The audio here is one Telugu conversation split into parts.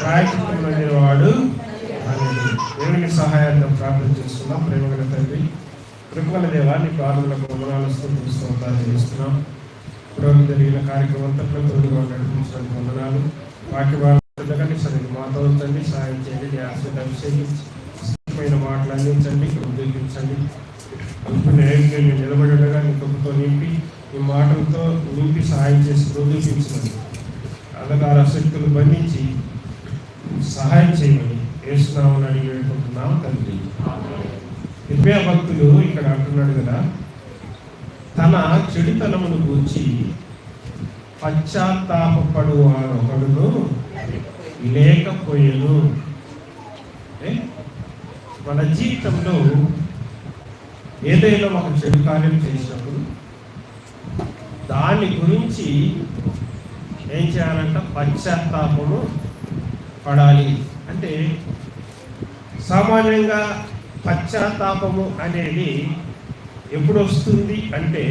ప్రాయచిత్తం పొందిన వాడు దేవుని సహాయాన్ని ప్రార్థన చేస్తున్నాం. ప్రేమగల తండ్రి కృపగల దేవా నీ ప్రార్థనలకు వందనాలు స్థుతిస్తూ చేస్తున్నాం. ప్రోగ్రాం జరిగిన కార్యక్రమం అంతట్లో తోడుగా నడిపించడానికి వందనాలు. వాటి వాళ్ళని సరిగ్గా మాతో తండ్రి సహాయం చేయండి నీ ఆశ్రత అభిషేకించి మాటలు అందించండి ఉద్యోగించండి నేను నిలబడగా నీ కృపతో నింపి ఈ మాటలతో నింపి సహాయం చేసి ఉద్యోగించమని అంధకార శక్తులు బంధించి సహాయం చేయమని వేస్తున్నామని అడిగి వేడుకుంటున్నాం తండ్రి. ఇరవై భక్తులు ఇక్కడ అంటున్నాడు కదా తన చెడుతనమును గూర్చి పశ్చాత్తాపడు ఒకడును లేకపోయేను ఏ? మన జీవితంలో ఏదైనా ఒక చెడు కార్యం చేసినప్పుడు దాని గురించి ఏం చేయాలంటే? పశ్చాత్తాపము పడాలి అంటే సామాన్యంగా పశ్చాత్తాపము అనేది ఎప్పుడు వస్తుంది అంటే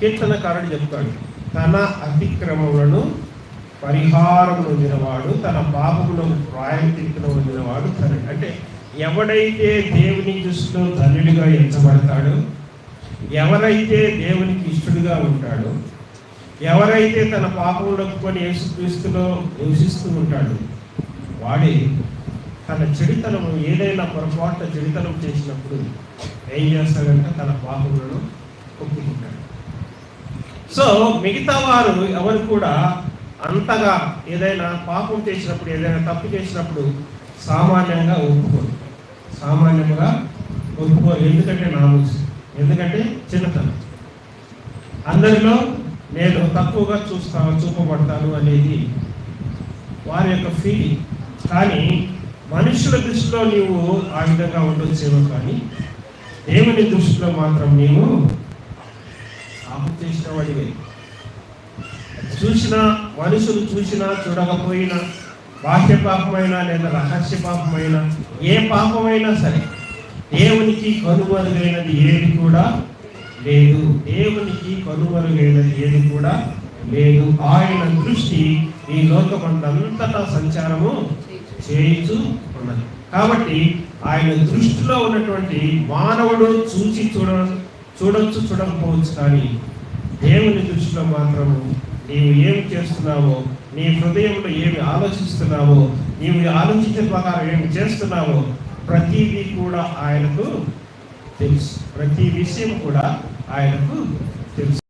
కీర్తనకారుడు చెప్తాడు తన అతిక్రమములను పరిహారం పొందినవాడు తన పాపములను ప్రాయంతిక్కును పొందినవాడు ధనుడు. అంటే ఎవడైతే దేవుని దృష్టిలో ధనుడిగా ఎంచబడతాడో ఎవరైతే దేవునికి ఇష్టడుగా ఉంటాడో ఎవరైతే తన పాపములకు కొని యేసుక్రీస్తులో నివసిస్తూ ఉంటాడు వాడే తన చెడితనము ఏదైనా పొరపాటున చెడితనం చేసినప్పుడు ఏం చేస్తాడంటే తన పాపములను ఒప్పుకుంటాడు. సో మిగతా వారు ఎవరు కూడా అంతగా ఏదైనా పాపం చేసినప్పుడు ఏదైనా తప్పు చేసినప్పుడు సామాన్యంగా ఒప్పుకోరు. సామాన్యంగా ఒప్పుకోరు. ఎందుకంటే నామూసి ఎందుకంటే చిన్నతనం. అందరిలో నేను తక్కువగా చూస్తా చూపబడతాను అనేది వారి యొక్క ఫీలింగ్ కానీ మనుషుల దృష్టిలో నీవు ఆ విధంగా ఉండొచ్చేమో కానీ దేవుని దృష్టిలో మాత్రం నీవు పాపం చేసిన వాడివే చూసినా మనుషులు చూసినా చూడకపోయినా బాహ్య పాపమైనా లేదా రహస్య పాపమైనా ఏ పాపమైనా సరే దేవునికి కనుమరుగైనది ఏది కూడా లేదు. దేవునికి కనుమరుగైనది ఏది కూడా లేదు. ఆయన దృష్టి ఈ లోకమంతటా సంచారము చేయించు ఉన్నది. కాబట్టి ఆయన దృష్టిలో ఉన్నటువంటి మానవుడు చూసి చూడ చూడొచ్చు చూడకపోవచ్చు కానీ దేవుని దృష్టిలో మాత్రము నీవు ఏమి చేస్తున్నావో నీ హృదయంలో ఏమి ఆలోచిస్తున్నావో నీవు ఆలోచించే ప్రకారం ఏమి చేస్తున్నావో ప్రతిదీ కూడా ఆయనకు తెలుసు. ప్రతి విషయం కూడా ఆయనకు తెలుసు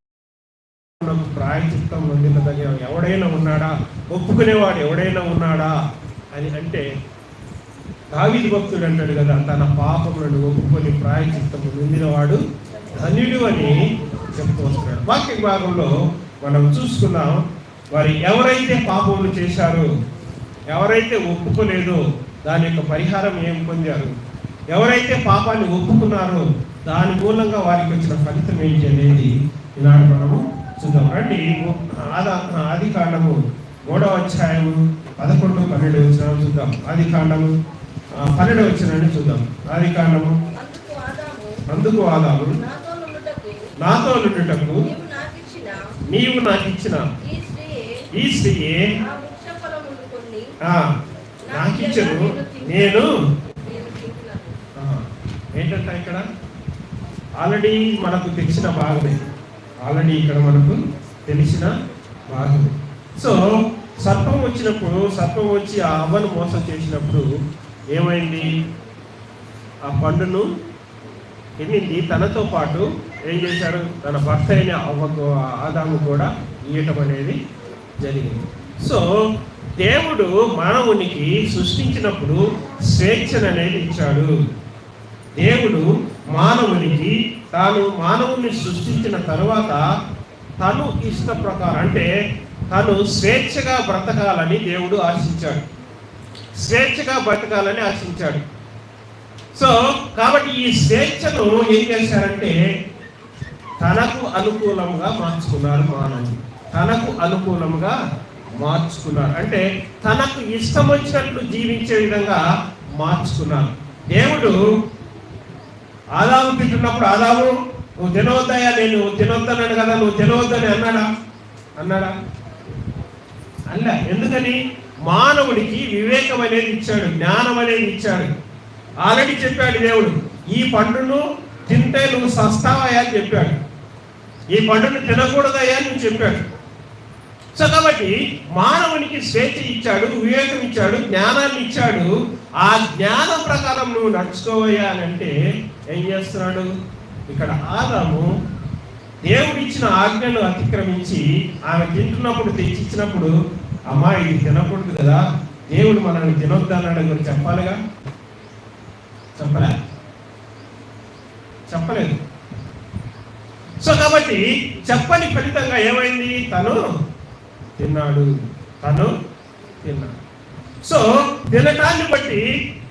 ప్రాయచిత్తం పొందిన దగ్గర ఎవడైనా ఉన్నాడా? ఒప్పుకునేవాడు ఎవడైనా ఉన్నాడా? అని అంటే దావీదు భక్తుడు అంటాడు కదా తన పాపములను ఒప్పుకొని ప్రాయచిత్తం పొందినవాడు ధన్యుడు అని చెప్తూ వస్తున్నాడు. వాక్య భాగంలో మనం చూసుకున్నాం వారు ఎవరైతే పాపములు చేశారో ఎవరైతే ఒప్పుకోలేదో దాని యొక్క పరిహారం ఏం పొందారు? ఎవరైతే పాపాన్ని ఒప్పుకున్నారో దాని మూలంగా వారికి వచ్చిన ఫలితం ఏంటి అనేది ఈనాడు మనము చూద్దాం. రండి. ఆదా ఆది కాండము మూడవ అధ్యాయము పదకొండు పన్నెండు వచ్చిన చూద్దాం. ఆది కాండము పన్నెండు వచ్చిన చూద్దాం. ఆది కాండము అందుకు ఆదాము నాతో నుండుటకు నీవు నాకిచ్చిన నాకు ఇచ్చిన ఈ స్త్రీయే నాకు ఇచ్చను నేను. ఏంటంటే ఏంటంట ఇక్కడ? ఆల్రెడీ మనకు తెలిసిన భాగమే. ఆల్రెడీ ఇక్కడ మనకు తెలిసిన భాగమే. సో సర్పం వచ్చినప్పుడు సర్పం వచ్చి ఆ అవ్వను మోసం చేసినప్పుడు ఏమైంది? ఆ పండును ఎన్నింది తనతో పాటు ఏం చేశారు తన భర్త అయిన అవ్వకు ఆదాము కూడా ఇయ్యటం అనేది జరిగింది. సో దేవుడు మానవునికి సృష్టించినప్పుడు స్వేచ్ఛను అనేది ఇచ్చాడు. దేవుడు మానవునికి తాను మానవుని సృష్టించిన తరువాత తను ఇష్ట ప్రకారం అంటే తను స్వేచ్ఛగా బ్రతకాలని దేవుడు ఆశించాడు. స్వేచ్ఛగా బ్రతకాలని ఆశించాడు. సో కాబట్టి ఈ స్వేచ్ఛను ఏం చేశారంటే తనకు అనుకూలంగా మార్చుకున్నారు మానవుడు. తనకు అనుకూలంగా మార్చుకున్నారు. అంటే తనకు ఇష్టం వచ్చినట్లు జీవించే విధంగా మార్చుకున్నారు. దేవుడు ఆదాము తింటున్నప్పుడు ఆదాము నువ్వు తినవద్దయా నేను తినొద్దన్నాడు కదా నువ్వు తినవద్దని అన్నాడా? అన్నాడా? అల్ల ఎందుకని? మానవుడికి వివేకం అనేది ఇచ్చాడు జ్ఞానం అనేది ఇచ్చాడు. ఆల్రెడీ చెప్పాడు దేవుడు ఈ పండును తింటే నువ్వు సస్తావయ్యా అని చెప్పాడు. ఈ పండును తినకూడదయ్యా అని చెప్పాడు. సో కాబట్టి మానవునికి స్వేచ్ఛ ఇచ్చాడు వివేకం ఇచ్చాడు జ్ఞానాన్ని ఇచ్చాడు. ఆ జ్ఞానం ప్రకారం నువ్వు నడుచుకోవయ్యా అని అంటే ఏం చేస్తున్నాడు? ఇక్కడ ఆదాము దేవుడు ఇచ్చిన ఆజ్ఞను అతిక్రమించి ఆమె తింటున్నప్పుడు తెచ్చిచ్చినప్పుడు అమ్మా ఇది తినకూడదు కదా దేవుడు మనల్ని తినొద్దన్నాడు అని చెప్పాలిగా? చెప్పలే? చెప్పలేదు. సో కాబట్టి చెప్పని ఫలితంగా ఏమైంది? తను తిన్నాడు. తను తిన్నాడు. సో తినటాన్ని బట్టి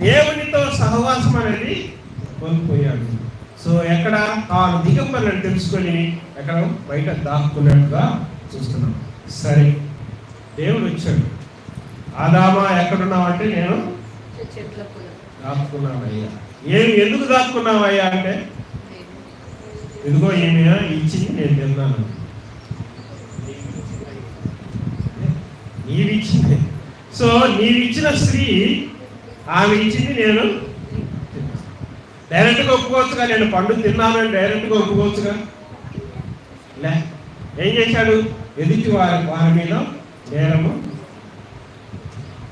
దేవునితో సహవాసం అనేది కోల్పోయాడు. సో ఎక్కడ తాను దిగంబరని తెలుసుకొని ఎక్కడ బయట దాక్కున్నట్టుగా చూస్తున్నాం. సరే దేవుడు వచ్చాడు. ఆదామా ఎక్కడున్నావు అంటే నేను దాక్కున్నానయ్యా. ఏమి ఎందుకు దాక్కున్నావయ్యా అంటే ఎందుకో ఏమి ఇచ్చింది నేను తిన్నాను. నీవిచ్చింది. సో నీవిచ్చిన స్త్రీ ఆమె ఇచ్చింది నేను డైరెక్ట్గా ఒప్పుకోవచ్చుగా నేను పండు తిన్నానని డైరెక్ట్గా ఒప్పుకోవచ్చుగా? లే ఏం చేశాడు? ఎదుటి వారి వారి మీద నేరము.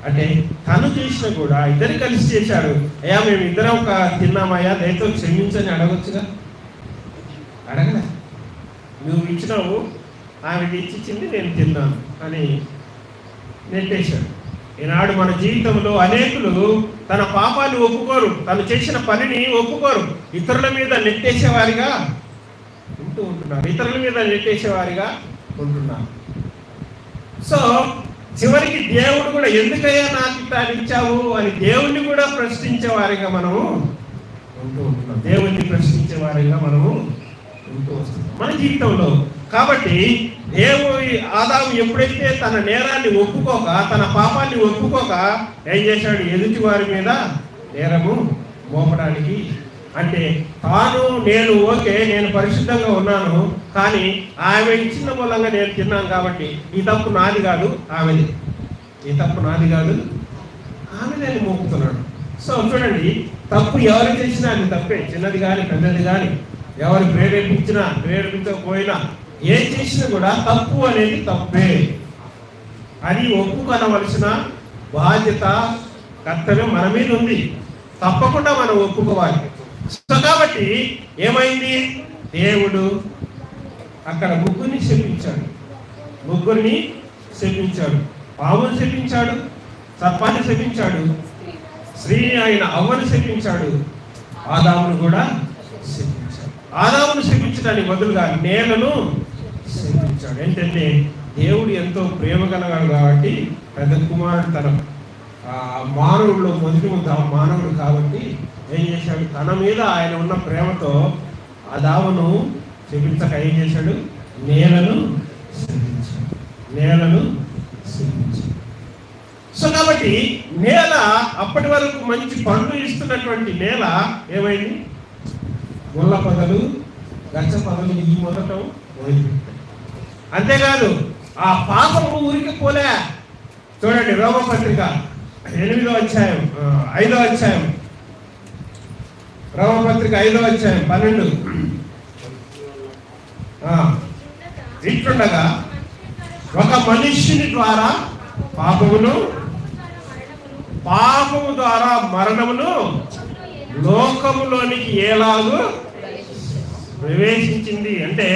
అంటే తను చేసిన కూడా ఇద్దరు కలిసి చేశాడు అయ్యా మేము ఇద్దరం ఒక తిన్నామయ్యా దయతో క్షమించని అడగొచ్చుగా? అడగలే. నువ్వు ఇచ్చినావు ఆమెకి ఇచ్చిచ్చింది నేను తిన్నాను అని నెట్టేశాడు. ఈనాడు మన జీవితంలో అనేకులు తన పాపాన్ని ఒప్పుకోరు తను చేసిన పనిని ఒప్పుకోరు. ఇతరుల మీద నెట్టేసేవారిగా ఉంటూ ఉంటున్నారు. ఇతరుల మీద నెట్టేసేవారిగా ఉంటున్నారు. సో చివరికి దేవుడు కూడా ఎందుకయ్యా నాకు ఇట్లా ఇచ్చావు అని దేవుణ్ణి కూడా ప్రశ్నించేవారిగా మనము ఉంటూ ఉంటున్నాం. దేవుణ్ణి ప్రశ్నించే వారిగా మనము ఉంటూ వస్తున్నాం. మన జీవితంలో. కాబట్టి దేవుడి ఆదాము ఎప్పుడైతే తన నేరాన్ని ఒప్పుకోక తన పాపాన్ని ఒప్పుకోక ఏం చేశాడు? ఎదుటి వారి మీద నేరము మోపడానికి. అంటే తాను నేను ఓకే నేను పరిశుద్ధంగా ఉన్నాను కానీ ఆమె ఇచ్చిన మూలంగా నేను తిన్నాను కాబట్టి ఈ తప్పు నాది కాదు ఆమెది. ఈ తప్పు నాది కాదు ఆమె నేను మోపుతున్నాడు. సో చూడండి తప్పు ఎవరు చేసినా అది తప్పే. చిన్నది కానీ పెద్దది కానీ ఎవరు ప్రేరేపించినా ప్రేరేపించకపోయినా ఏం చేసినా కూడా తప్పు అనేది తప్పే. అది ఒప్పుకొనవలసిన బాధ్యత కర్తవ్యం మన మీద ఉంది. తప్పకుండా మనం ఒప్పుకోవాలి. సో కాబట్టి ఏమైంది? దేవుడు అక్కడ ముగ్గురిని శపించాడు ముగ్గురిని శపించాడు పావును శపించాడు సర్పాన్ని శపించాడు స్త్రీని ఆయన అవ్వను శపించాడు ఆదామును కూడా శపించాడు ఆదామును శపించడానికి బదులుగా నేలను శపించాడు ఏంటంటే దేవుడు ఎంతో ప్రేమ కలగాడు కాబట్టి పెద్ద కుమారుడు తన మానవుడిలో మొదటి ముద్ద మానవుడు కాబట్టి ఏం చేశాడు? తన మీద ఆయన ఉన్న ప్రేమతో అదావను చెప్పించక ఏం చేశాడు? నేలను శపించాడు నేలను శపించాడు సో కాబట్టి నేల అప్పటి వరకు మంచి పండ్లు ఇస్తున్నటువంటి నేల ఏమైంది? ముళ్ళ పదలు గచ్చ పదలు ఈ మొదటం మొదలుపెట్టాయి అంతేకాదు ఆ పాపము ఊరికి పోలే. చూడండి రోమపత్రిక ఎనిమిదో అధ్యాయం ఐదో అధ్యాయం. రోమపత్రిక ఐదో అధ్యాయం పన్నెండు. ఆ, ఇట్లుండగా ఒక మనిషిని ద్వారా పాపమును పాపము ద్వారా మరణమును లోకములోనికి ఎలాగూ ప్రవేశించింది అంటే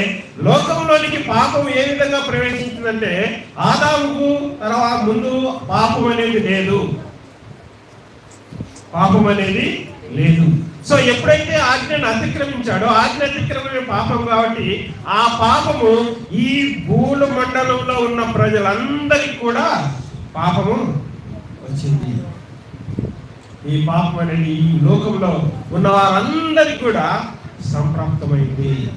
లోకంలోనికి పాపం ఏ విధంగా ప్రవేశించిందంటే ఆదాముకు తర్వాత ముందు పాపం అనేది లేదు. పాపం అనేది లేదు. సో ఎప్పుడైతే ఆజ్ఞను అతిక్రమించాడో ఆజ్ఞ అతిక్రమమే పాపం కాబట్టి ఆ పాపము ఈ భూల మండలంలో ఉన్న ప్రజలందరికీ కూడా పాపము వచ్చింది. ఈ పాపం అనేది ఈ లోకంలో ఉన్న వారందరికీ కూడా సంప్రాప్తమైంది.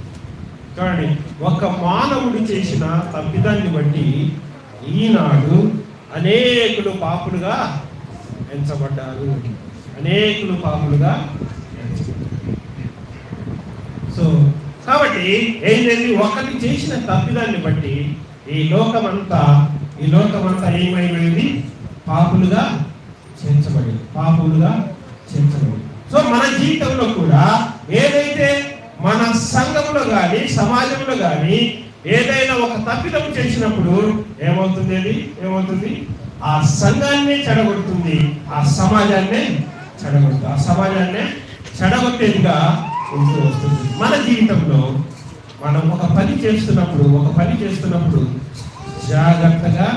కానీ ఒక మానవుడు చేసిన తప్పిదాన్ని బట్టి ఈనాడు అనేకులు పాపులుగా ఎంచబడ్డారు. అనేకులు పాపులుగా సో కాబట్టి ఏంటంటే ఒకటి చేసిన తప్పిదాన్ని బట్టి ఈ లోకమంతా ఈ లోకమంతా ఏమైపోయింది? పాపులుగా చేర్చబడింది. పాపులుగా చేర్చబడింది. సో మన జీవితంలో కూడా ఏదైతే మన సంఘంలో కానీ సమాజంలో కానీ ఏదైనా ఒక తప్పిదం చేసినప్పుడు ఏమవుతుంది అది ఏమవుతుంది? ఆ సంఘాన్నే చెడగొడుతుంది. ఆ సమాజాన్నే చెడగొడుతుంది. ఆ సమాజాన్నే చెడగొట్టేదిగా ఉంటూ వస్తుంది. మన జీవితంలో మనం ఒక పని చేస్తున్నప్పుడు ఒక పని చేస్తున్నప్పుడు జాగ్రత్తగా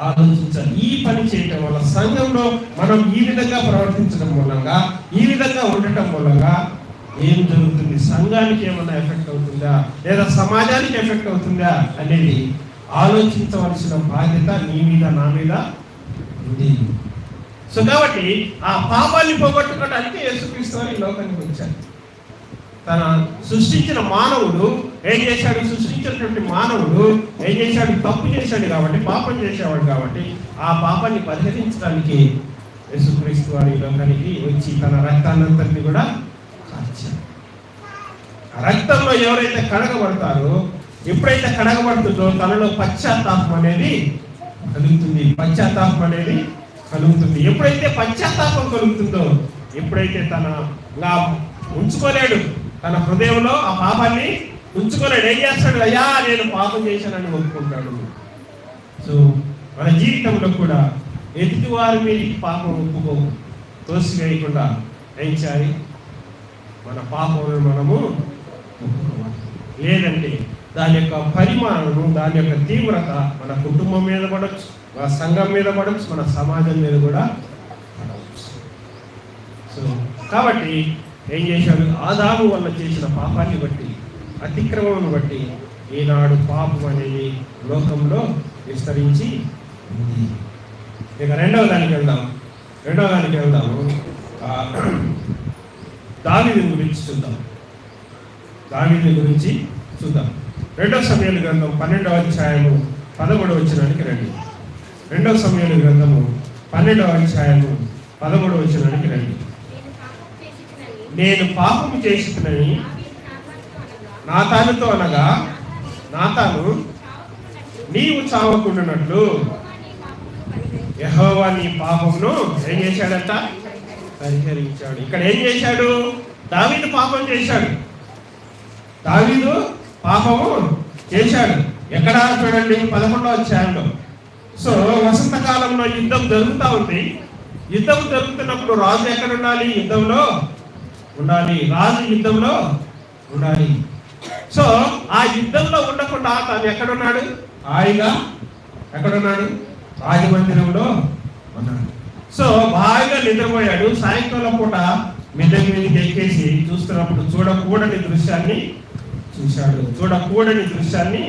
ఆలోచించాలి. ఈ పని చేయటం వల్ల సంఘంలో మనం ఈ విధంగా ప్రవర్తించడం మూలంగా ఈ విధంగా ఉండటం మూలంగా ఏం జరుగుతుంది? సంఘానికి ఏమైనా ఎఫెక్ట్ అవుతుందా? లేదా సమాజానికి ఎఫెక్ట్ అవుతుందా అనేది ఆలోచించవలసిన బాధ్యత నీ మీద నా మీద ఉంది. సో కాబట్టి ఆ పాపాన్ని పోగొట్టుకోవడానికి యేసుక్రీస్తు వారు లోకానికి వచ్చారు. తన సృష్టించిన మానవుడు ఏం చేశాడు? సృష్టించినటువంటి మానవుడు ఏం చేశాడు? తప్పు చేశాడు కాబట్టి పాపం చేసేవాడు కాబట్టి ఆ పాపాన్ని పరిహరించడానికి యేసుక్రీస్తు వారి లోకానికి వచ్చి తన రక్తాన్నంతటిని కూడా కార్చాడు రక్తంలో ఎవరైతే కడగబడతారో ఎప్పుడైతే కడగబడుతుందో తనలో పశ్చాత్తాపం అనేది కలుగుతుంది. పశ్చాత్తాపం అనేది కలుగుతుంది. ఎప్పుడైతే పశ్చాత్తాపం కలుగుతుందో ఎప్పుడైతే తన ఇలా ఉంచుకోలేడు తన హృదయంలో ఆ పాపాన్ని ఉంచుకోలేడు ఏం చేస్తాడు? అయ్యా నేను పాపం చేశానని ఒప్పుకుంటాడు. సో మన జీవితంలో కూడా ఎదుటి వారి మీదకి పాపం ఒప్పుకో తోసివేయకుండా ఏం చేయాలి మన పాపములను మనము లేదంటే దాని యొక్క పరిమాణము దాని యొక్క తీవ్రత మన కుటుంబం మీద పడవచ్చు మన సంఘం మీద పడవచ్చు మన సమాజం మీద కూడా పడవచ్చు. సో కాబట్టి ఏం చేశాడు? ఆదాము వల్ల చేసిన పాపాన్ని బట్టి అతిక్రమం బట్టి ఈనాడు పాపం అనేది లోకంలో విస్తరించి ఉంది. ఇక రెండవ దానికి వెళ్దాం. రెండవ దానికి వెళ్దాము. ఆ, గురించి చూద్దాం. దావీదు గురించి చూద్దాం. రెండవ సమయాల గ్రంథం పన్నెండవ అధ్యాయము పదమూడవ వచనానికి రండి. రెండవ సమయాల గ్రంథము పన్నెండవ అధ్యాయము పదమూడవ వచనానికి రండి. నేను పాపము చేసినని నాతానుతో అనగా నాతాను నీవు చావకుండానట్లు. యహోవా నీ పాపమును ఏం చేశాడంట? పరిహరించాడు. ఇక్కడ ఏం చేశాడు? దావీదు పాపం చేశాడు. దావీదు పాపము చేశాడు. ఎక్కడ చూడండి? పదకొండవ అధ్యాయంలో. సో వసంతకాలంలో యుద్ధం జరుగుతూ ఉంది. యుద్ధం జరుగుతున్నప్పుడు రాజు ఎక్కడ ఉండాలి యుద్ధంలో ఉండాలి. రాజు యుద్ధంలో ఉండాలి. సో ఆ యుద్ధంలో ఉండకుండా తాను ఎక్కడున్నాడు? హాయిగా ఎక్కడున్నాడు? రాజమందిరంలో ఉన్నాడు. సో బాగా నిద్రపోయాడు. సాయంకాలం పూట మిద్దె మీదకి ఎక్కేసి చూస్తున్నప్పుడు చూడకూడని దృశ్యాన్ని చూశాడు. చూడకూడని దృశ్యాన్ని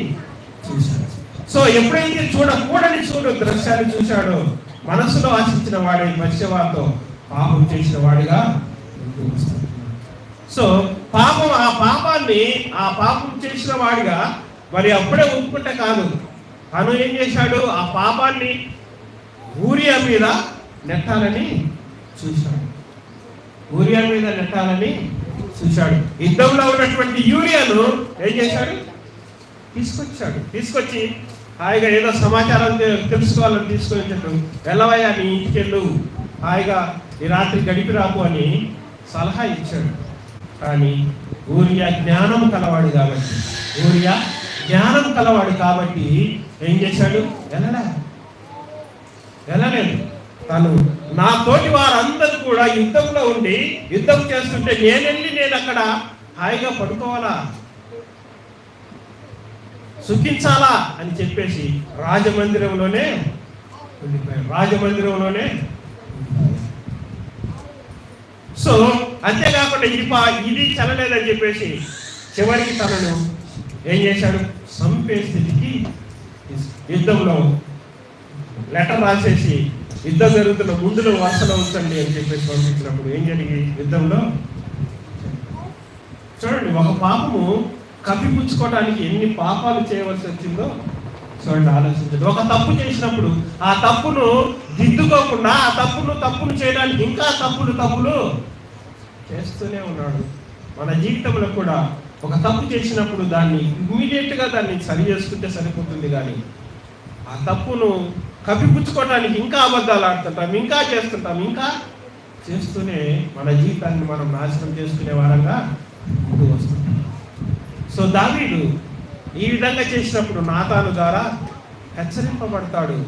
చూశాడు. సో ఎప్పుడైతే చూడకూడని చూడు దృశ్యాన్ని చూశాడో మనసులో ఆశించిన వాడి మత్స్యవాతో పాపం చేసిన వాడిగా సో పాపం ఆ పాపాన్ని ఆ పాపం చేసిన వాడిగా మరి అప్పుడే ఒప్పుకుంటే కాదు. తను ఏం చేశాడు? ఆ పాపాన్ని ఊరియా మీద నెట్టాలని చూశాడు. ఊరియా మీద నెట్టాలని చూశాడు. యుద్ధంలో ఉన్నటువంటి యూరియాను ఏం చేశాడు? తీసుకొచ్చాడు. తీసుకొచ్చి హాయిగా ఏదో సమాచారం తెలుసుకోవాలని తీసుకొని చెప్పాడు వెళ్ళవయ్యా నీ ఇంటికి వెళ్ళు హాయిగా ఈ రాత్రి గడిపి రాకు అని సలహా ఇచ్చాడు. కానీ ఊరియా జ్ఞానం కలవాడు కాబట్టి ఊరియా జ్ఞానం కలవాడు కాబట్టి ఏం చేశాడు? వెళ్ళలే. వెళ్ళలేదు. తను నా తోటి వారందరూ కూడా యుద్ధంలో ఉండి యుద్ధం చేస్తుంటే నేనెళ్ళి నేను అక్కడ హాయిగా పడుకోవాలా? సుఖించాలా? అని చెప్పేసి రాజమందిరంలోనే ఉండిపోయాను. రాజమందిరంలోనే సో అంతేకాకుండా ఇది పా- ఇది చల్లలేదని చెప్పేసి చివరికి తనను ఏం చేశాడు? చంపే స్థితికి యుద్ధంలో లెటర్ రాసేసి యుద్ధం జరుగుతున్న ముందులో వాసన ఉంచండి అని చెప్పేసి పంపించినప్పుడు ఏం జరిగి యుద్ధంలో చూడండి ఒక పాపము కప్పిపుచ్చుకోవడానికి ఎన్ని పాపాలు చేయవలసి వచ్చిందో చూడండి ఆలోచించండి. ఒక తప్పు చేసినప్పుడు ఆ తప్పును దిద్దుకోకుండా ఆ తప్పును తప్పును చేయడానికి ఇంకా తప్పులు తప్పులు చేస్తూనే ఉన్నాడు. మన జీవితంలో కూడా ఒక తప్పు చేసినప్పుడు దాన్ని ఇమ్మీడియట్గా దాన్ని సరి చేసుకుంటే సరిపోతుంది కానీ ఆ తప్పును కప్పిపుచ్చుకోవటానికి ఇంకా అబద్ధాలు ఆడుతుంటాం ఇంకా చేస్తుంటాం ఇంకా చేస్తూనే మన జీవితాన్ని మనం నాశనం చేసుకునే వారంగా ముందు వస్తుంటాం. సో దావీడు ఈ విధంగా చేసినప్పుడు నాతాను ద్వారా హెచ్చరింపబడతాడు.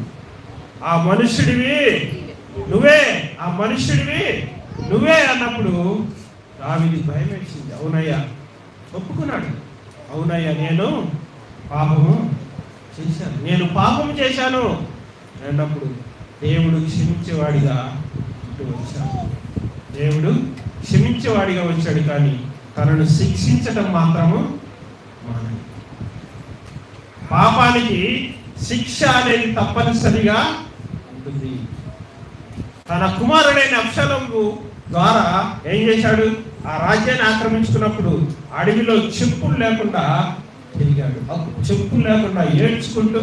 ఆ మనుష్యుడివి నువ్వే ఆ మనుష్యుడివి నువ్వే అన్నప్పుడు దావీది భయం వేసింది అవునయ్యా ఒప్పుకున్నాడు. అవునయ్యా నేను పాపము చేశాను. నేను పాపం చేశాను. అన్నప్పుడు దేవుడు క్షమించేవాడిగా ఇటు వచ్చాడు. దేవుడు క్షమించేవాడిగా వచ్చాడు కానీ తనను శిక్షించడం మాత్రము పాపానికి శిక్ష అనేది తప్పనిసరిగా ఉంటుంది. తన కుమారుడైన అప్షలము ద్వారా ఏం చేశాడు? ఆ రాజ్యాన్ని ఆక్రమించుకున్నప్పుడు అడవిలో చెప్పులు లేకుండా తిరిగాడు. చెప్పులు లేకుండా ఏడ్చుకుంటూ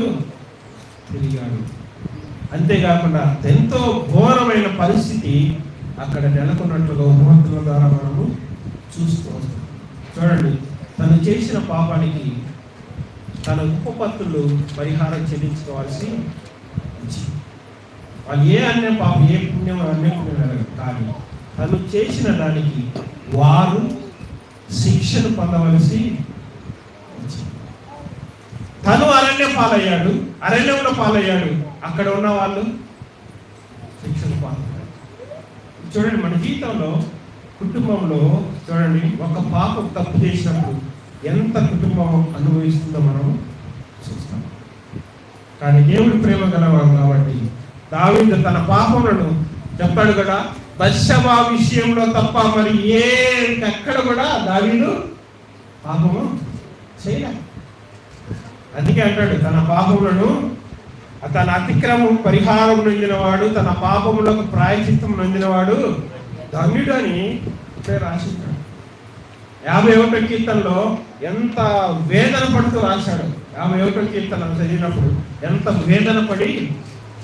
తిరిగాడు. అంతేకాకుండా ఎంతో ఘోరమైన పరిస్థితి అక్కడ నెలకొన్నట్లుగా ఉపమంతుల ద్వారా మనము చూస్తూ చూడండి తను చేసిన పాపానికి తన ఉపపత్తులు పరిహారం చెల్లించుకోవాల్సి వాళ్ళు ఏ అన్య పాపం ఏ పుణ్యం అన్య పుణ్యం కానీ తను చేసిన దానికి వారు శిక్షను పొందవలసి తను అరణ్య పాలయ్యాడు అరణ్యంలో పాలయ్యాడు. అక్కడ ఉన్న వాళ్ళు శిక్షణ పాలయ్యారు చూడండి మన జీవితంలో కుటుంబంలో చూడండి ఒక పాప తప్పు చేసినప్పుడు ఎంత కుటుంబం అనుభవిస్తుందో మనం చూస్తాం. కానీ దేవుడు ప్రేమ గలవాడు కాబట్టి దావీదు తన పాపములను చెప్పాడు కదా బత్సబా విషయంలో తప్ప మరి ఏ ఎక్కడ కూడా దావీదు పాపము చేయలే అందుకే అంటాడు తన పాపములను తన అతిక్రమం పరిహారం నొందినవాడు తన పాపములకు ప్రాయచిత్తం నొందినవాడు ధన్యుడు అని రాసింటాడు యాభై ఒకటో కీర్తనలో ఎంత వేదన పడుతూ రాశాడు. యాభై ఒకటో కీర్తన చదివినప్పుడు ఎంత వేదన పడి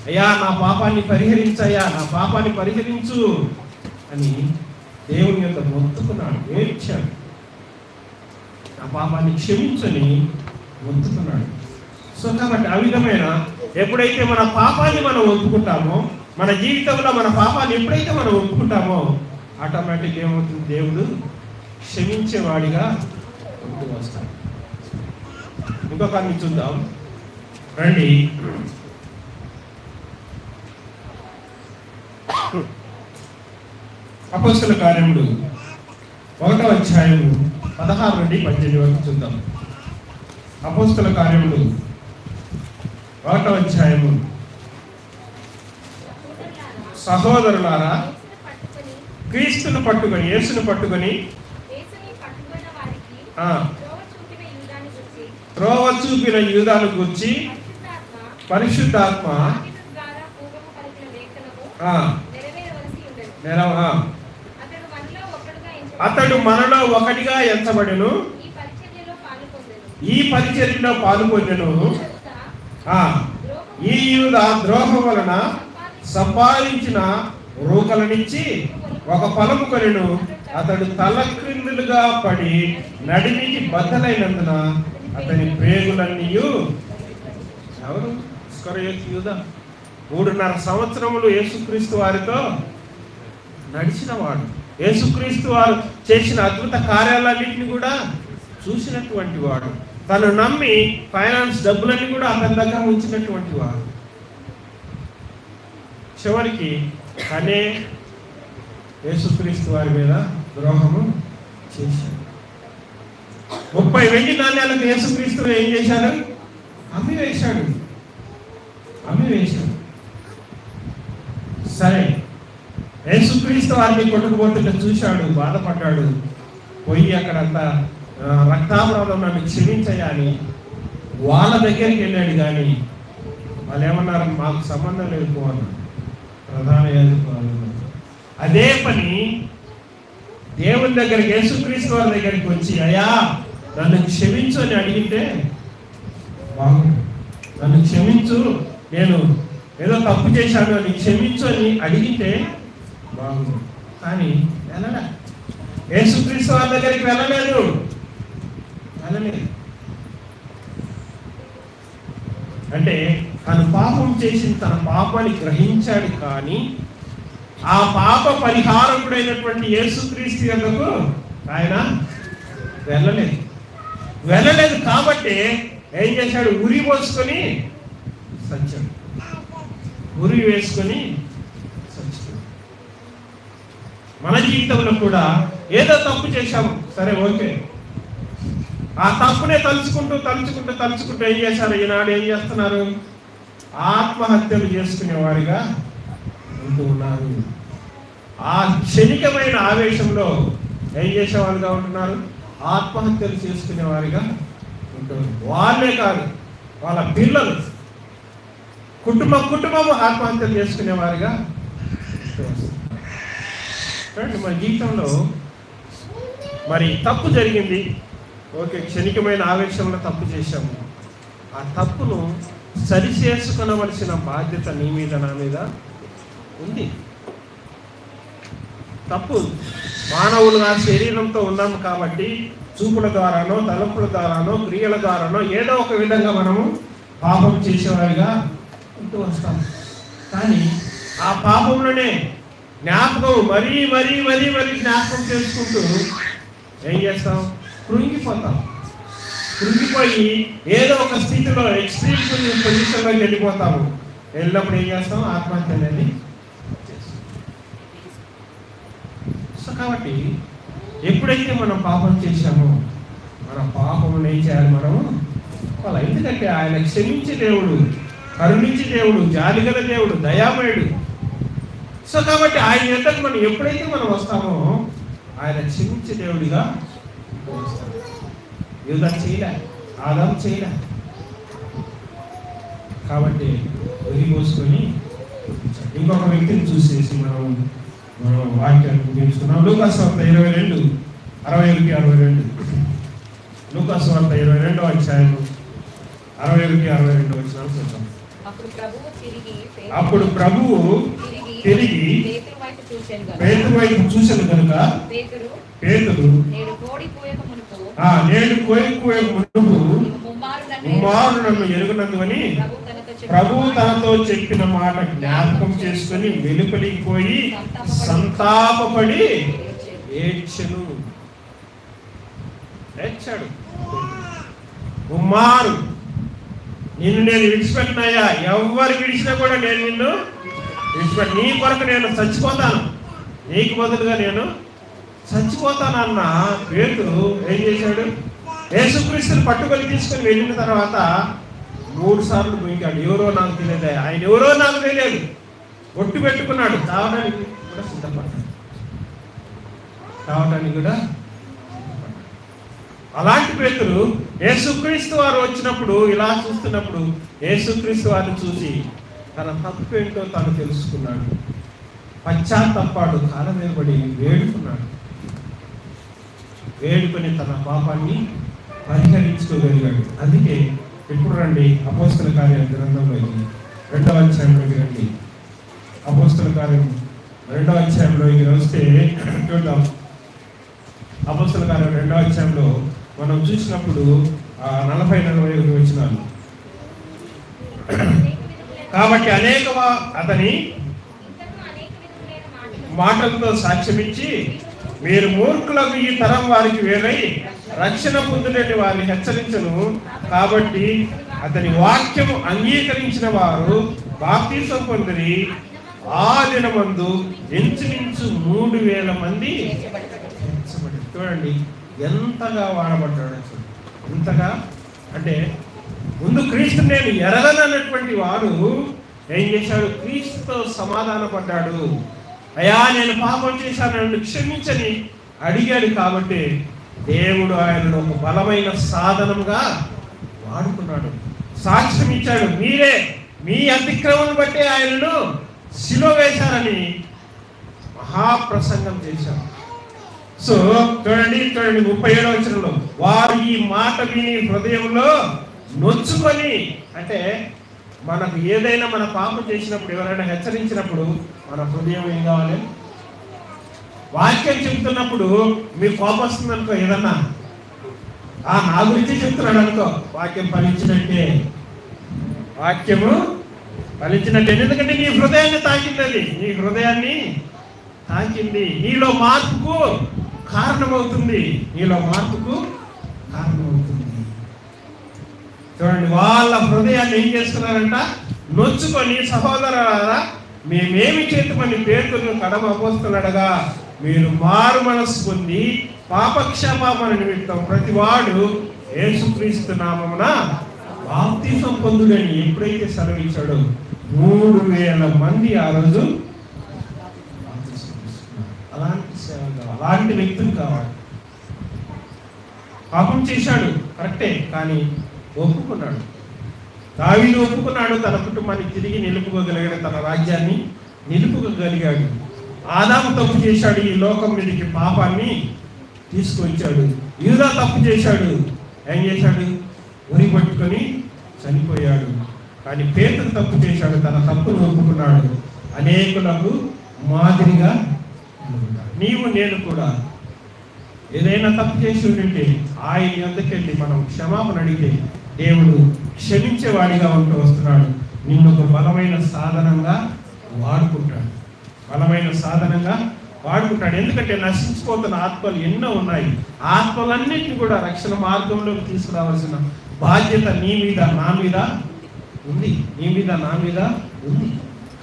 అయ్యా నా పాపాన్ని పరిహరించయ్యా నా పాపాన్ని పరిహరించు అని దేవుని యొక్క మొత్తుకున్నాడు ఏడ్చాడు నా పాపాన్ని క్షమించని మొత్తుకున్నాడు. సో కాబట్టి ఆ విధమైన ఎప్పుడైతే మన పాపాన్ని మనం ఒప్పుకుంటామో మన జీవితంలో మన పాపాన్ని ఎప్పుడైతే మనం ఒప్పుకుంటామో ఆటోమేటిక్ ఏమవుతుంది? దేవుడు క్షమించేవాడిగా ఉంటూ వస్తాడు. ఇంకొకరిని చూద్దాం. రండి. అపస్తుల కార్యములు ఒకటో అధ్యాయము పదహారు నుండి పద్దెనిమిది వరకు చూద్దాం. అపోస్తుల కార్యములు ఒకటో అధ్యాయము. సహోదరులారా క్రీస్తును పట్టుకొని యేసును పట్టుకొని త్రోవ చూపిన యూదాని గురించి పరిశుద్ధాత్మ అతడు మనలో ఒకటిగా ఎంచబడెను. ఈ పరిచర్యలో పాల్గొనెను ఈ యూద ద్రోహం వలన సంపాదించిన రూకలనిచ్చి ఒక పొలము కొనెను. అతడు తల క్రిందులుగా పడి నడిమికి బద్దలైనందున అతని ప్రేగులన్నీ ఎవరు? ఇస్కరియోతు యూదా. మూడున్నర సంవత్సరములు యేసుక్రీస్తు వారితో నడిచినవాడు. యేసుక్రీస్తు వారు చేసిన అద్భుత కార్యాలన్నింటినీ కూడా చూసినటువంటి వాడు. తను నమ్మి ఫైనాన్స్ డబ్బులన్నీ కూడా అతని దగ్గర ఉంచినటువంటి వాడు. చివరికి తనే యేసుక్రీస్తు వారి మీద ద్రోహము చేశాడు. ముప్పై వెండి నాణ్యాలకు యేసుక్రీస్తు ఏం చేశాడు? అమ్మి వేశాడు. అమ్మి వేశాడు. సరే యేసుక్రీస్తు వారిని కొట్టుకుపోతుంటే చూశాడు బాధపడ్డాడు. పోయి అక్కడంతా ఆ, నన్ను క్షమించయ్యా వాళ్ళ దగ్గరికి వెళ్ళాడు కానీ వాళ్ళు ఏమన్నారు మాకు సంబంధం లేదు అన్నారు ప్రధాన యాజకులు అదే పని దేవుని దగ్గరికి యేసుక్రీస్తు వారి దగ్గరికి వచ్చి అయ్యా నన్ను క్షమించు అని అడిగితే బాగుంది. నన్ను క్షమించు నేను ఏదో తప్పు చేశాను అని క్షమించు అని అడిగితే బాగుంది. కానీ వెళ్ళడా యేసుక్రీస్తు వారి దగ్గరికి వెళ్ళలేదు. వెళ్ళలేదు అంటే తను పాపం చేసిన తన పాపాన్ని గ్రహించాడు కానీ ఆ పాప పరిహారకుడైనటువంటి యేసుక్రీస్తు యొక్కకు ఆయన వెళ్ళలేదు. వెళ్ళలేదు కాబట్టి ఏం చేశాడు? ఉరి పోసుకొని సత్యం ఉరి వేసుకొని మన జీవితంలో కూడా ఏదో తప్పు చేశాము. సరే ఓకే. ఆ తప్పునే తలుచుకుంటూ తలుచుకుంటూ తలుచుకుంటూ ఏం చేశారు? ఈనాడు ఏం చేస్తున్నారు? ఆత్మహత్యలు చేసుకునేవారిగా ఉంటూ ఉన్నారు. ఆ క్షణికమైన ఆవేశంలో ఏం చేసేవారుగా ఉంటున్నారు? ఆత్మహత్యలు చేసుకునేవారిగా ఉంటారు వాళ్ళే కాదు వాళ్ళ పిల్లలు. కుటుంబం కుటుంబం ఆత్మహత్యలు చేసుకునేవారిగా చూడండి మన జీవితంలో మరి తప్పు జరిగింది. ఓకే క్షణికమైన ఆవేశంలో తప్పు చేశాము. ఆ తప్పును సరి చేసుకునవలసిన బాధ్యత నీ మీద నా మీద ఉంది. తప్పు మానవులుగా శరీరంతో ఉన్నాము కాబట్టి చూపుల ద్వారానో తలంపుల ద్వారానో క్రియల ద్వారానో ఏదో ఒక విధంగా మనము పాపం చేసేవారిగా ఉంటూ వస్తాం. కానీ ఆ పాపంలోనే జ్ఞాపకం మరీ మరీ మరీ మరీ జ్ఞాపకం చేసుకుంటూ ఏం చేస్తాం? కృంగిపోతాం. కృంగిపోయి ఏదో ఒక స్థితిలో ఎక్స్ట్రీమ్ పొజిషన్లో వెళ్ళిపోతాము. వెళ్ళినప్పుడు ఏం చేస్తాం? ఆత్మహత్య అనేది సో కాబట్టి ఎప్పుడైతే మనం పాపం చేశామో మన పాపం ఏం చేయాలి మనము వాళ్ళ ఎందుకంటే ఆయన క్షమించే దేవుడు కరుణించే దేవుడు జాలిగల దేవుడు దయామయుడు. సో కాబట్టి ఆయన ఎంతకు మనం ఎప్పుడైతే మనం వస్తామో ఆయన క్షమించే దేవుడిగా యూదా చేయలే ఆదాం చేయలే. కాబట్టి వెలి పోసుకొని ఇంకొక వ్యక్తిని చూసేసి మనం మనం వాక్యాన్ని ముగించుకున్నాం లూకాస్ వార్త ఇరవై రెండు అరవై ఒకటి అరవై రెండు. లూకాస్ వార్త ఇరవై రెండో అధ్యాయం అరవై ఒకటి అరవై రెండు వచ్చిన చూద్దాం. అప్పుడు ప్రభువు తిరిగి పే- అప్పుడు ప్రభువు తిరిగి తిరిగి పేతురు వైపు చూశాను కనుక పేతురు పేతురు నేడు కోడిపోయక మునుపు ఆ నేను కోయిపోయే మునుపు కుమారులను నన్ను ఎరుగునందువని ప్రభు తనతో చెప్పిన మాట జ్ఞాపకం చేసుకుని వెలుపలికి పోయి సంతాపపడి ఏడ్చను ఏడ్చాడు ఉమ్మారు నిన్ను నేను విడిచిపెట్టినాయా ఎవరు విడిచినా కూడా నేను నిన్ను విడిచిపెట్టి నీ కొరకు నేను చచ్చిపోతాను. నీకు బదులుగా నేను చచ్చిపోతానన్న పేతురు ఏం చేశాడు? యేసుక్రీస్తుని పట్టుకొని తీసుకొని వెళ్ళిన తర్వాత మూడు సార్లు పోయించాడు ఎవరో నాకు తెలియదు. ఆయన ఎవరో నాకు తెలియదు. ఒట్టు పెట్టుకున్నాడు. తావడానికి కూడా సిద్ధపడ్డాడు. తావడానికి కూడా అలాంటి పేతురు యేసుక్రీస్తు వారు వచ్చినప్పుడు ఇలా చూస్తున్నప్పుడు యేసుక్రీస్తు వారిని చూసి తన తప్పు ఏంటో తను తెలుసుకున్నాడు. పశ్చాత్తపాడు కాలం వేడుకున్నాడు. వేడుకొని తన పాపాన్ని పరిహరించుకోగలిగాడు. అందుకే ఇప్పుడు రండి అపోస్తల కార్యం గ్రంథంలోకి రెండవ అధ్యాయంలోకి రండి. అపోస్తల కార్యం రెండవ అధ్యాయంలోకి వస్తే చూద్దాం. అపోస్తల కార్యం రెండవ అధ్యాయంలో మనం చూసినప్పుడు ఆ నలభై నలభై ఒకటి విధములైన కాబట్టి అనేక అతని మాటలతో సాక్ష్యమిచ్చి మీరు మూర్ఖులకు ఈ తరం వారికి వేరై రక్షణ పొందినట్టు వారిని హెచ్చరించను. కాబట్టి అతని వాక్యము అంగీకరించిన వారు బాప్తీసం పొందిరి. ఆ దినమందు ఇంచుమించు మూడు వేల మంది చూడండి ఎంతగా వాడబడ్డాడు అసలు ఎంతగా అంటే ముందు క్రీస్తు నేను ఎరగనన్నటువంటి వారు ఏం చేశాడు? క్రీస్తుతో సమాధాన అయ్యా నేను పాపం చేశాను నన్ను క్షమించని అడిగాడు కాబట్టి దేవుడు ఆయనను ఒక బలమైన సాధనంగా వాడుకున్నాడు. సాక్ష్యం ఇచ్చాడు. మీరే మీ అతిక్రమం బట్టి ఆయనను శిలో వేశారని మహాప్రసంగం చేశారు. సో చూడండి చూడండి ముప్పై ఏడవ వచనంలో వారు ఈ మాట విని హృదయంలో నొచ్చుకొని అంటే మనకు ఏదైనా మన పాపం చేసినప్పుడు ఎవరైనా హెచ్చరించినప్పుడు మన హృదయం ఏం కావాలి? వాక్యం చెప్తున్నప్పుడు మీ కోపం వస్తుంది అనుకో ఏదన్నా. ఆ నా గురించి చెప్తున్నాడు అనుకో. వాక్యం ఫలించినట్టే. వాక్యము ఫలించినట్టే. ఎందుకంటే నీ హృదయాన్ని తాకింది అది నీ హృదయాన్ని తాకింది. నీలో మార్పుకు కారణమవుతుంది. నీలో మార్పుకు కారణమవుతుంది. చూడండి వాళ్ళ హృదయాన్ని ఏం చేస్తున్నారంట? నొచ్చుకొని సహోదరులారా మేమేమి చేతుమని పేర్కొను కడమ అపోస్తున్నాడగా మీరు మారు మనస్సు పొంది పాపక్షమాపణ నిమిత్తం ప్రతివాడు యేసుక్రీస్తు నామమున బాప్తిసం పొందుడని ఎప్పుడైతే సెలవిచ్చాడో మూడు వేల మంది ఆ రోజు అలాంటి సేవలు కావాలి అలాంటి వ్యక్తులు కావాలి. పాపం చేశాడు కరెక్టే కానీ ఒప్పుకున్నాడు. దావీదు ఒప్పుకున్నాడు తన కుటుంబాన్ని తిరిగి నిలుపుకోగలిగాడు తన రాజ్యాన్ని నిలుపుకోగలిగాడు. ఆదాము తప్పు చేశాడు ఈ లోకం మీదకి పాపాన్ని తీసుకొచ్చాడు. యూదా తప్పు చేశాడు. ఏం చేశాడు? ఉరి పట్టుకొని చనిపోయాడు. కానీ పేతురు తప్పు చేశాడు తన తప్పును ఒప్పుకున్నాడు. అనేకులకు మాదిరిగా నీవు నేను కూడా ఏదైనా తప్పు చేసి ఉంటే ఆయన ఎందుకెళ్ళి మనం క్షమాపణ అడిగితే దేవుడు క్షమించేవాడిగా ఉంటూ వస్తున్నాడు. నిన్ను ఒక బలమైన సాధనంగా వాడుకుంటాడు. బలమైన సాధనంగా వాడుకుంటాడు. ఎందుకంటే నశించిపోతున్న ఆత్మలు ఎన్నో ఉన్నాయి. ఆత్మలన్నింటినీ కూడా రక్షణ మార్గంలోకి తీసుకురావాల్సిన బాధ్యత నీ మీద నా మీద ఉంది. నీ మీద నా మీద ఉంది.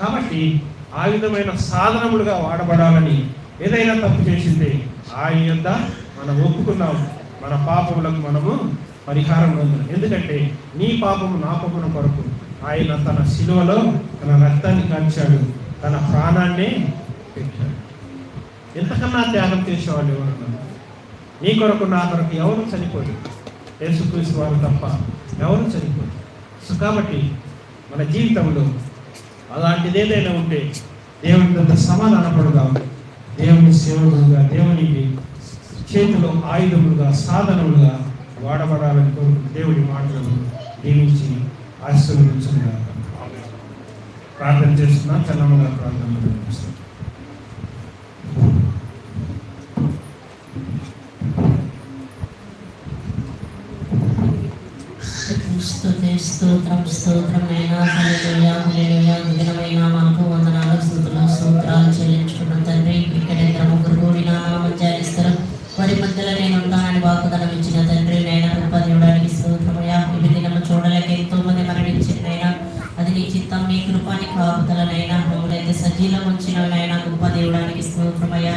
కాబట్టి ఆ విధమైన సాధనములుగా వాడబడాలని ఏదైనా తప్పు చేసిందే ఆయన యొద్ద మనం ఒప్పుకున్నాము. మన పాపములకు మనము పరిహారం పొందాం ఎందుకంటే నీ పాపము నా పాపమున కొరకు ఆయన తన శిలువలో తన రక్తాన్ని కాల్చాడు. తన ప్రాణాన్ని పెట్టాడు. ఎంతకన్నా త్యాగం చేసేవాళ్ళు ఎవరు నీ కొరకు నా కొరకు ఎవరు చనిపోదు? యేసుక్రీస్తు వారు తప్ప ఎవరు చనిపోదు? సో కాబట్టి మన జీవితంలో అలాంటిది ఏదైనా ఉంటే దేవుని పెద్ద సమాధానపడుగా దేవుని సేవకులుగా దేవునికి చేతిలో ఆయుధములుగా సాధనములుగా వాడబడాలని కోరుకు దేవుడి మాటలను దీవించి ఆశీర్వదించుగా ప్రార్థన చేస్తున్నా చల్లముగా ప్రార్థన చేస్తున్నాం. స్తోత్రం స్తోత్రమైన హల్లెలూయా హల్లెలూయా దినమైన మనకు వందనాలు స్థుతులు స్తోత్రాలు.